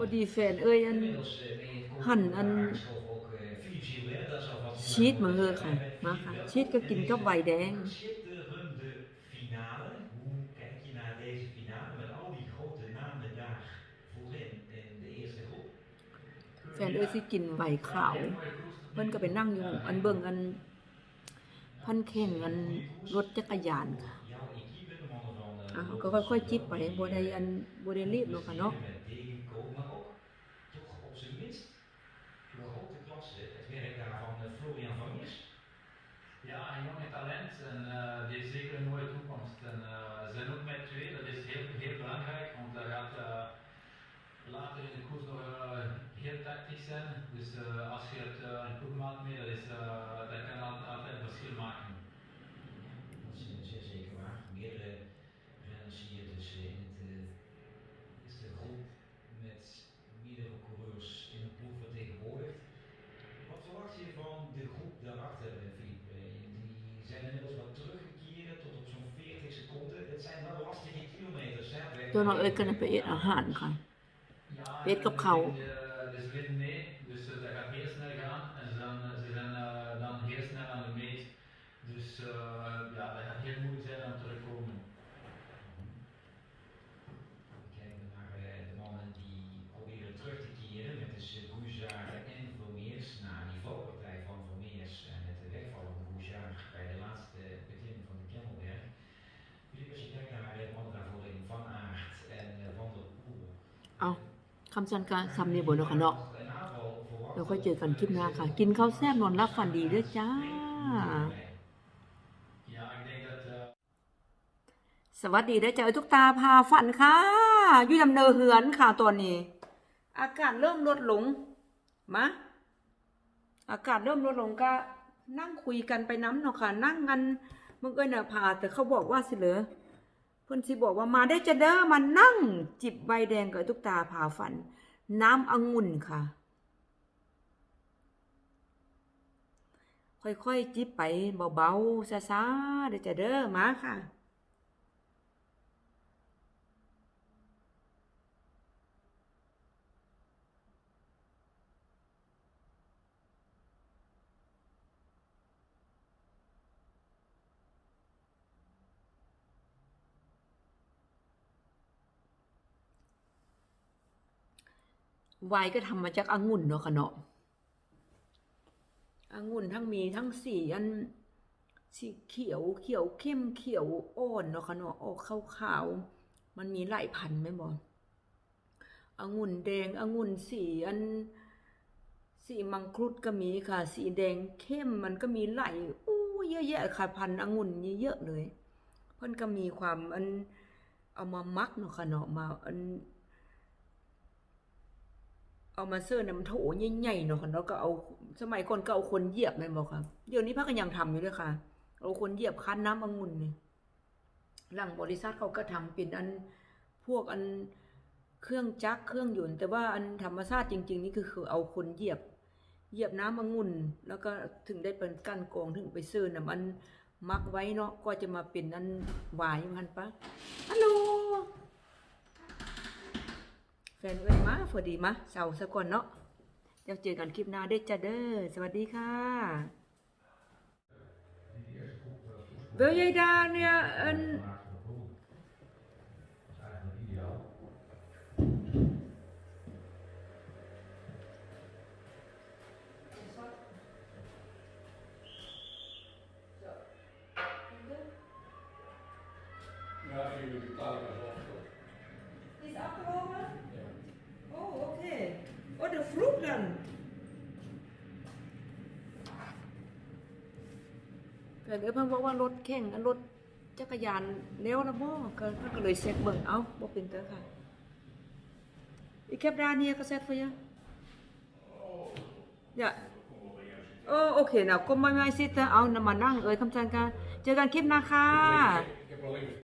พอดีแฟนเอ้ยอันหั่นอัน ชีสมาเฮอค่ะมาค่ะ ชีสก็กินกับไวแดง แฟนเอ้ยสิกินใบขาว เพิ่นก็ไปนั่งอยู่อันเบิ่งอัน พันแข่งอันรถจักรยานค่ะก็ค่อยๆจิบไปบได้อันบไดรีบเนาะค่ะเนาะ Florian. Ja, een jonge talent en eh, die zeker een mooie toekomst. En ze zijn ook met twee, dat is heel, heel belangrijk, want dat gaat eh, later in de koers nog eh, heel tactisch zijn. Dus als je het ตัวน้องเอ้ยก็ไปเอ็ดอาหารค่ะเอ็ดกับเขา เอาคำสันก็ซ้ำนี่บ่เนาค่ะเนาะเราค่อยเจอกันคลิปหน้าค่ะ กินข้าวแซ่บนอนรับฝันดีด้อจ้า สวัสดีได้เจอทุกตาพาฝันค่ะอยู่ดำเนินเหือนค่ะตอนนี้ อากาศเริ่มลดลงมาอากาศเริ่มลดลงก็นั่งคุยกันไปน้ำเนาะค่ะ นั่งกันมึงเอ้ยน่ะพาแต่เขาบอกว่าสิเหลือ เพิ่นสิบอกว่ามาได้จะเด้อมานั่ง จิบใบแดงกับทุกตาพาฝัน น้ำองุ่นค่ะ ค่อยๆจิบไปเบาๆซาๆเดี๋ยวจะเด้อมาค่ะ ไวน์ก็ทำมาจากองุ่นเนาะค่ะเนาะองุ่นทั้งมีทั้งสีอันสีเขียวเขียวเข้มเขียวอ่อนเนาะค่ะเนาะออกขาวๆมันมีหลายพันไหมบอองุ่นแดงองุ่นสีอันสีมังคุดก็มีค่ะ สีแดงเข้มมันก็มีหลายอู้เยอะแยะค่ะพันองุ่นเยอะๆเลยเพิ่นก็มีความอันเอามามักเนาะค่ะเนาะมาอัน เอามาเสื้อน้ำโถใหญ่ๆเนาะค่ะแล้วก็เอาสมัยก่อนก็เอาคนเหยียบแม่นบ่ค่ะเดี๋ยวนี้พักก็ยังทำอยู่ด้วยค่ะ เอาคนเหยียบคั้นน้ำองุ่นนี่ยหลังบริษัทเขาก็ทำเป็นอันพวกอันเครื่องจักรเครื่องยนต์แต่ว่าอันธรรมชาติจริง ๆ นี่คือคือเอาคนเหยียบ เหยียบน้ำองุ่น แล้วก็ถึงได้เป็นกั้นกองถึงไปซื้อน่ะมันมักไว้เนาะก็จะมาเป็นอันวายมันปะฮัลโหล แฟนเอ้ยมาพอดีมาเสาร์สะก่อนเนาะเดี๋ยวเจอกันคลิปหน้าเด้อจ้าเด้อสวัสดีค่ะ Wil jij daar ja, een. Ja, jullie betalen dat wel. Is afgelopen? Oh, oké. Oh, de vroeg dan. เกิดเพิ่งบอกว่ารถแข่งรถจักรยานเลี้ยวนะบ่ก็เพิ่นก็เลยเซ็ตเบิ่งเอ้าบ่เป็นเด้อค่ะ Ik heb daar niet gezet voor je. Ja. Oh, oké. Nou, kom bij mij zitten. Oh, nou maar นั่งเอ้ยคำจัน